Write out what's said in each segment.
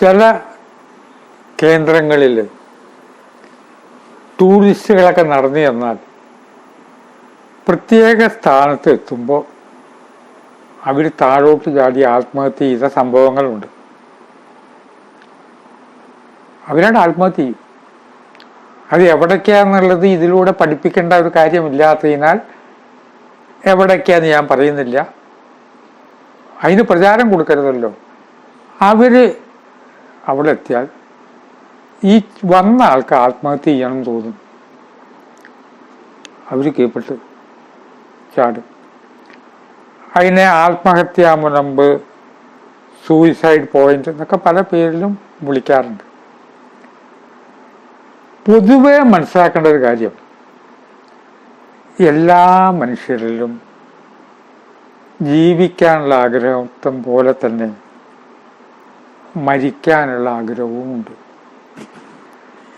ചില കേന്ദ്രങ്ങളിൽ ടൂറിസ്റ്റുകളൊക്കെ നടന്നു ചെന്നാൽ പ്രത്യേക സ്ഥാനത്ത് എത്തുമ്പോൾ അവർ താഴോട്ട് ചാടി ആത്മഹത്യ ചെയ്ത സംഭവങ്ങളുണ്ട്. അവരാണ് ആത്മഹത്യ ചെയ്യും. അത് എവിടേക്കാന്നുള്ളത് ഇതിലൂടെ പഠിപ്പിക്കേണ്ട ഒരു കാര്യമില്ലാത്തതിനാൽ എവിടേക്കാന്ന് ഞാൻ പറയുന്നില്ല. അതിന് പ്രചാരം കൊടുക്കരുതല്ലോ. അവർ അവിടെ എത്തിയാൽ ഈ വന്ന ആൾക്ക് ആത്മഹത്യ ചെയ്യണം തോന്നും. അവർ കീഴ്പ്പെട്ട് ചാടും. അതിനെ ആത്മഹത്യാ മുനമ്പ് സൂയിസൈഡ് പോയിന്റ് എന്നൊക്കെ പല പേരിലും വിളിക്കാറുണ്ട്. പൊതുവെ മനസ്സിലാക്കേണ്ട ഒരു കാര്യം എല്ലാ മനുഷ്യരിലും ജീവിക്കാനുള്ള ആഗ്രഹത്വം പോലെ തന്നെ മരിക്കാനുള്ള ആഗ്രഹവുമുണ്ട്.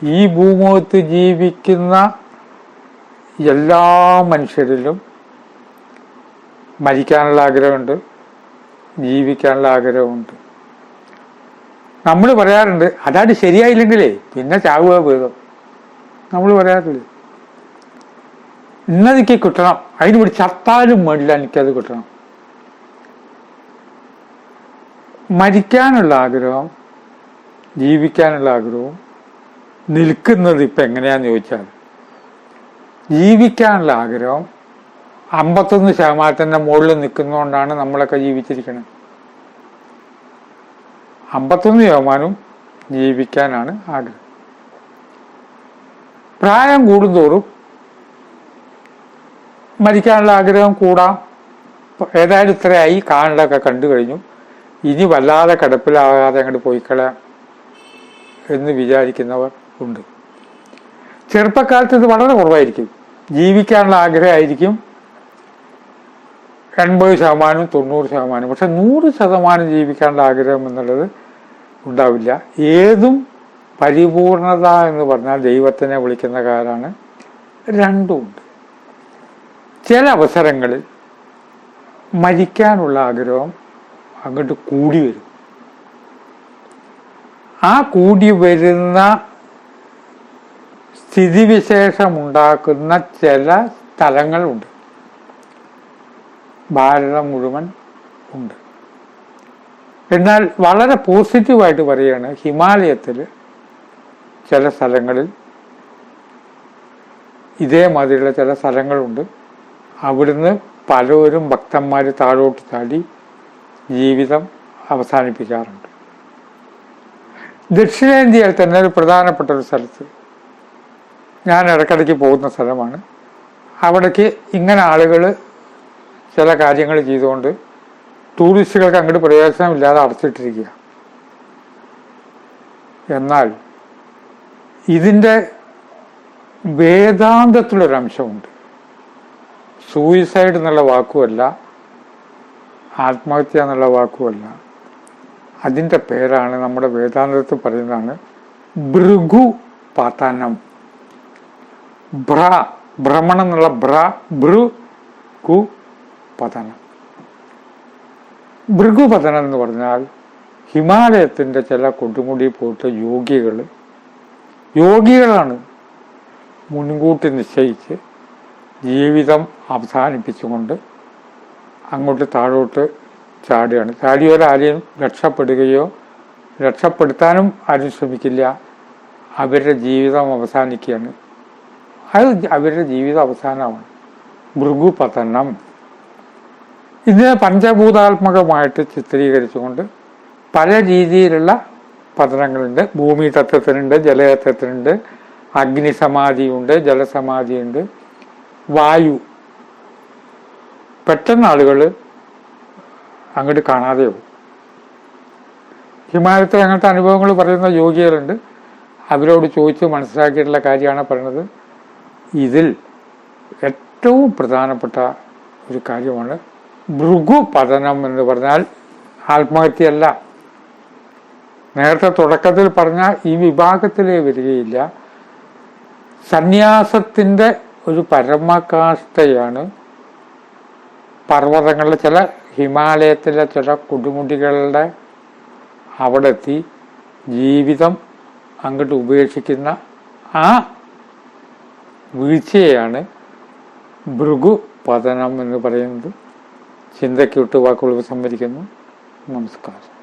ഈ ഭൂമുഖത്ത് ജീവിക്കുന്ന എല്ലാ മനുഷ്യരിലും മരിക്കാനുള്ള ആഗ്രഹമുണ്ട് ജീവിക്കാനുള്ള ആഗ്രഹമുണ്ട്. നമ്മൾ പറയാറുണ്ട് അതാണ് ശരിയായില്ലെങ്കിലേ പിന്നെ ചാവുക വീതം നമ്മൾ പറയാറില്ലേ? ഇന്നെനിക്ക് കിട്ടണം അതിന് ഇവിടെ ചത്താലും എനിക്കത് കിട്ടണം. മരിക്കാനുള്ള ആഗ്രഹം ജീവിക്കാനുള്ള ആഗ്രഹവും നിൽക്കുന്നത് ഇപ്പം എങ്ങനെയാന്ന് ചോദിച്ചാൽ ജീവിക്കാനുള്ള ആഗ്രഹം അമ്പത്തൊന്ന് ശതമാനത്തിന്റെ മുകളിൽ നിൽക്കുന്നതുകൊണ്ടാണ് നമ്മളൊക്കെ ജീവിച്ചിരിക്കുന്നത് അമ്പത്തൊന്ന് ശതമാനവും ജീവിക്കാനാണ് ആഗ്രഹം. പ്രായം കൂടുന്തോറും മരിക്കാനുള്ള ആഗ്രഹം കൂടാം. ഏതായാലും ഇത്രയായി. കാണലൊക്കെ കണ്ടു കഴിഞ്ഞു. ഇനി വല്ലാതെ കിടപ്പിലാകാതെ അങ്ങോട്ട് പോയിക്കളയാം എന്ന് വിചാരിക്കുന്നവർ ഉണ്ട്. ചെറുപ്പക്കാലത്ത് ഇത് വളരെ കുറവായിരിക്കും. ജീവിക്കാനുള്ള ആഗ്രഹമായിരിക്കും. എൺപത് ശതമാനം തൊണ്ണൂറ് ശതമാനം പക്ഷെ നൂറ് ശതമാനം ജീവിക്കാനുള്ള ആഗ്രഹം എന്നുള്ളത് ഉണ്ടാവില്ല. ഏതും പരിപൂർണത എന്ന് പറഞ്ഞാൽ ദൈവത്തിനെ വിളിക്കുന്ന കാലാണ്. രണ്ടുമുണ്ട് ചില അവസരങ്ങളിൽ മരിക്കാനുള്ള ആഗ്രഹം അങ്ങോട്ട് കൂടി വരും. ആ കൂടി വരുന്ന സ്ഥിതിവിശേഷമുണ്ടാക്കുന്ന ചില സ്ഥലങ്ങളുണ്ട്. ഭാരതം മുഴുവൻ ഉണ്ട്. എന്നാൽ വളരെ പോസിറ്റീവായിട്ട് പറയുകയാണ് ഹിമാലയത്തിൽ ചില സ്ഥലങ്ങളിൽ ഇതേമാതിരിയുള്ള ചില സ്ഥലങ്ങളുണ്ട്. അവിടുന്ന് പലരും ഭക്തന്മാർ താഴോട്ട് ചാടി ജീവിതം അവസാനിപ്പിക്കാറുണ്ട്. ദക്ഷിണേന്ത്യയിൽ തന്നെ ഒരു പ്രധാനപ്പെട്ട ഒരു സ്ഥലത്ത് ഞാൻ ഇടയ്ക്കിടയ്ക്ക് പോകുന്ന സ്ഥലമാണ്. അവിടേക്ക് ഇങ്ങനെ ആളുകൾ ചില കാര്യങ്ങൾ ചെയ്തുകൊണ്ട് ടൂറിസ്റ്റുകൾക്ക് അങ്ങോട്ട് പ്രയോജനമില്ലാതെ അടച്ചിട്ടിരിക്കുക. എന്നാൽ ഇതിന്റെ വേദാന്തത്തിലൊരംശമുണ്ട്. സൂയിസൈഡ് എന്നുള്ള വാക്കുമല്ല ആത്മഹത്യ എന്നുള്ള വാക്കുമല്ല. അതിന്റെ പേരാണ് നമ്മുടെ വേദാന്തത്തിൽ പറയുന്നതാണ് ഭൃഗു പതനം. ഭ്ര ഭ്രമണം എന്നുള്ള ഭ്ര ഭൃ കു പതനം. എന്ന് പറഞ്ഞാൽ ഹിമാലയത്തിന്റെ ചില കൊടുമുടി പോയിട്ട് യോഗികൾ. യോഗികളാണ് മുൻകൂട്ടി നിശ്ചയിച്ച് ജീവിതം അവസാനിപ്പിച്ചുകൊണ്ട് അങ്ങോട്ട് താഴോട്ട് ചാടുകയാണ്. ചാടിയവരാരെയും രക്ഷപ്പെടുകയോ രക്ഷപ്പെടുത്താനും ആരും ശ്രമിക്കില്ല. അവരുടെ ജീവിതം അവസാനിക്കുകയാണ്. അത് അവരുടെ ജീവിതം അവസാനമാണ്. മൃഗുപതനം ഇതിനെ പഞ്ചഭൂതാത്മകമായിട്ട് ചിത്രീകരിച്ചുകൊണ്ട് പല രീതിയിലുള്ള പതനങ്ങളുണ്ട്. ഭൂമി തത്വത്തിനുണ്ട് ജലതത്വത്തിനുണ്ട് അഗ്നിസമാധിയുണ്ട് ജലസമാധിയുണ്ട് വായു പെട്ടെന്ന് ആളുകൾ അങ്ങോട്ട് കാണാതെ പോകും. ഹിമാലയത്തിൽ അങ്ങനത്തെ അനുഭവങ്ങൾ പറയുന്ന യോഗികളുണ്ട്. അവരോട് ചോദിച്ച് മനസ്സിലാക്കിയിട്ടുള്ള കാര്യമാണ് പറയുന്നത്. ഇതിൽ ഏറ്റവും പ്രധാനപ്പെട്ട ഒരു കാര്യമാണ് ഭൃഗു പതനം എന്ന് പറഞ്ഞാൽ ആത്മഹത്യയല്ല. നേരത്തെ തുടക്കത്തിൽ പറഞ്ഞ ഈ വിഭാഗത്തിലേ വരികയില്ല. സന്യാസത്തിന്റെ ഒരു പരമകാഷ്ഠയാണ് പർവതങ്ങളിലെ ചില ഹിമാലയത്തിലെ ചില കൊടുമുടികളുടെ അവിടെ എത്തി ജീവിതം അങ്ങോട്ട് ഉപേക്ഷിക്കുന്ന ആ വീഴ്ചയാണ് ഭൃഗു പതനം എന്ന് പറയുന്നത്. ചിന്തയ്ക്ക് വാക്കുകൾ സംഭരിക്കുന്നു നമസ്കാരം.